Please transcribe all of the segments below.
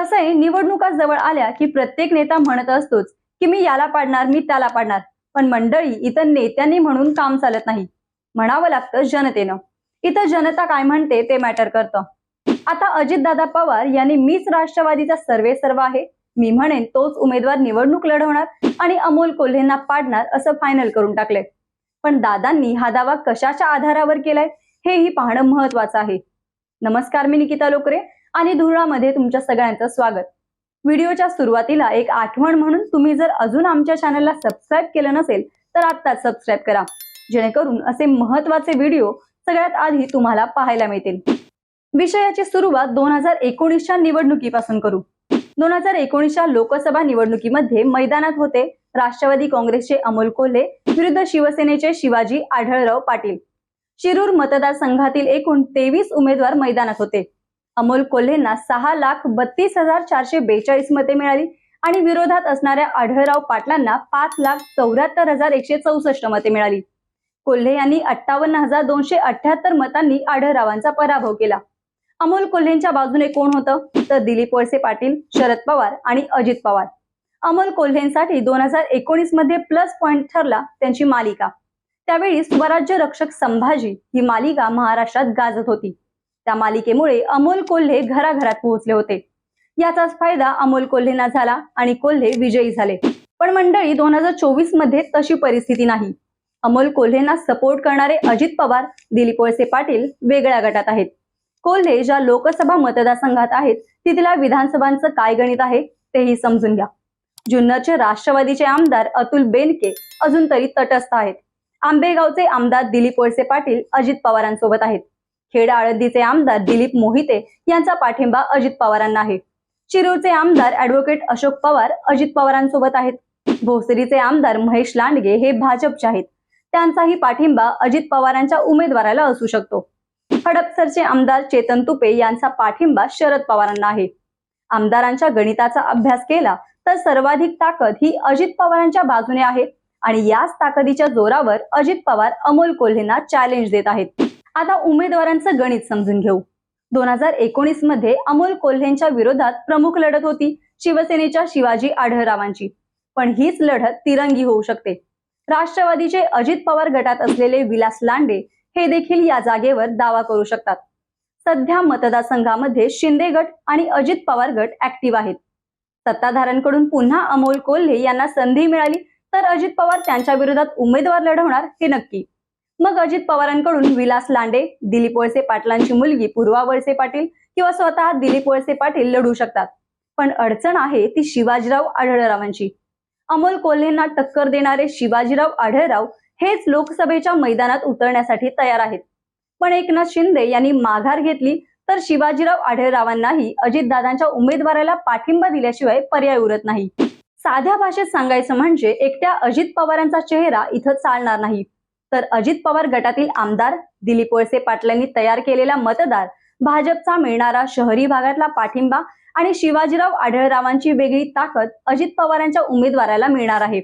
कसं आहे निवडणुका जवळ आल्या की प्रत्येक नेता म्हणत असतोच की मी याला पाडणार मी त्याला पाडणार. पण मंडळी इथं नेत्यांनी म्हणून काम चालत नाही. म्हणावं लागतं जनतेनं. इथं जनता काय म्हणते ते मॅटर करतं. आता अजितदादा पवार यांनी मीच राष्ट्रवादीचा सर्वे सर्व आहे. मी म्हणेन तोच उमेदवार निवडणूक लढवणार आणि अमोल कोल्हेंना पाडणार असं फायनल करून टाकलंय. पण दादांनी हा दावा कशाच्या आधारावर केलाय हेही पाहणं महत्वाचं आहे. नमस्कार मी निकिता लोकरे. आणि धुळामध्ये तुमच्या सगळ्यांचं स्वागत. व्हिडिओच्या सुरुवातीला एक आठवण म्हणून तुम्ही जर अजून आमच्या चॅनलला सबस्क्राईब केलं नसेल तर आत्ताच सबस्क्राईब करा. जेणेकरून असे महत्त्वाचे व्हिडिओ सगळ्यात आधी तुम्हाला पाहायला मिळतील. विषयाची सुरुवात दोन हजार एकोणीसच्या निवडणुकीपासून करू. दोन हजार एकोणीसच्या लोकसभा निवडणुकीमध्ये मैदानात होते राष्ट्रवादी काँग्रेसचे अमोल कोल्हे विरुद्ध शिवसेनेचे शिवाजी आढळराव पाटील. शिरूर मतदारसंघातील एकूण तेवीस उमेदवार मैदानात होते. अमोल कोल्हेंना सहा लाख बत्तीस हजार चारशे बेचाळीस मते मिळाली. आणि विरोधात असणाऱ्या आढळराव पाटलांना पाच लाख चौऱ्याहत्तर हजार एकशे चौसष्ट मते मिळाली. कोल्हे यांनी अठ्ठावन्न हजार दोनशे अठ्याहत्तर मतांनी आढळरावांचा पराभव केला. अमोल कोल्हेंच्या बाजूने कोण होतं? तर दिलीप वळसे पाटील शरद पवार आणि अजित पवार. अमोल कोल्हेंसाठी दोन हजार एकोणीसमध्ये प्लस पॉइंट ठरला त्यांची मालिका. त्यावेळी स्वराज्य रक्षक संभाजी ही मालिका महाराष्ट्रात गाजत होती. त्या मालिकेमुळे अमोल कोल्हे घराघरात पोहोचले होते. याचाच फायदा अमोल कोल्हेंना झाला आणि कोल्हे विजयी झाले. पण मंडळी दोन हजार चोवीसमध्ये तशी परिस्थिती नाही. अमोल कोल्हेंना सपोर्ट करणारे अजित पवार दिलीप वळसे पाटील वेगळ्या गटात आहेत. कोल्हे ज्या लोकसभा मतदारसंघात आहेत तिथल्या विधानसभांचं काय गणित आहे तेही समजून घ्या. जुन्नरचे राष्ट्रवादीचे आमदार अतुल बेनके अजून तरी तटस्थ आहेत. आंबेगावचे आमदार दिलीप वळसे पाटील अजित पवारांसोबत आहेत. खेड आळंदीचे आमदार दिलीप मोहिते यांचा पाठिंबा अजित पवारांना आहे. शिरूरचे आमदार ऍडव्होकेट अशोक पवार अजित पवारांसोबत आहेत. भोसरीचे आमदार महेश लांडगे हे भाजपचे आहेत. त्यांचाही पाठिंबा अजित पवारांच्या उमेदवाराला असू शकतो. हडपसरचे आमदार चेतन तुपे यांचा पाठिंबा शरद पवारांना आहे. आमदारांच्या गणिताचा अभ्यास केला तर सर्वाधिक ताकद ही अजित पवारांच्या बाजूने आहे आणि याच ताकदीच्या जोरावर अजित पवार अमोल कोल्हेंना चॅलेंज देत आहेत. आता उमेदवारांचं गणित समजून घेऊ. दोन हजार एकोणीसमध्ये अमोल कोल्हेंच्या विरोधात प्रमुख लढत होती शिवसेनेच्या शिवाजी आढळरावांची. पण हीच लढत तिरंगी होऊ शकते. राष्ट्रवादीचे अजित पवार गटात असलेले विलास लांडे हे देखील या जागेवर दावा करू शकतात. सध्या मतदारसंघामध्ये शिंदे गट आणि अजित पवार गट ऍक्टिव्ह आहेत. सत्ताधाऱ्यांकडून पुन्हा अमोल कोल्हे यांना संधी मिळाली तर अजित पवार त्यांच्या विरोधात उमेदवार लढवणार हे नक्की. मग अजित पवारांकडून विलास लांडे दिलीप वळसे पाटलांची मुलगी पूर्वा वळसे पाटील किंवा स्वतः दिलीप वळसे पाटील लढू शकतात. पण अडचण आहे ती शिवाजीराव आढळरावांची. अमोल कोल्हेंना टक्कर देणारे शिवाजीराव आढळराव हेच लोकसभेच्या मैदानात उतरण्यासाठी तयार आहेत. पण एकनाथ शिंदे यांनी माघार घेतली तर शिवाजीराव आढळरावांनाही अजितदादांच्या उमेदवाराला पाठिंबा दिल्याशिवाय पर्याय उरत नाही. साध्या भाषेत सांगायचं म्हणजे एकट्या अजित पवारांचा चेहरा इथं चालणार नाही. तर अजित पवार गटातील आमदार दिलीप वळसे पाटलांनी तयार केलेला मतदार भाजपचा मिळणारा शहरी भागातला पाठिंबा आणि शिवाजीराव आढळरावांची वेगळी ताकद अजित पवारांच्या उमेदवाराला मिळणार आहे.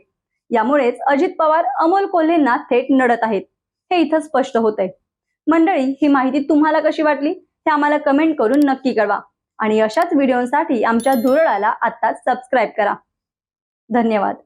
यामुळेच अजित पवार अमोल कोल्हेंना थेट नडत आहेत. हे इथं स्पष्ट होत आहे मंडळी ही माहिती तुम्हाला कशी वाटली? हे आम्हाला कमेंट करून नक्की कळवा. आणि अशाच व्हिडिओसाठी आमच्या धुरळाला आत्ताच सबस्क्राईब करा. धन्यवाद.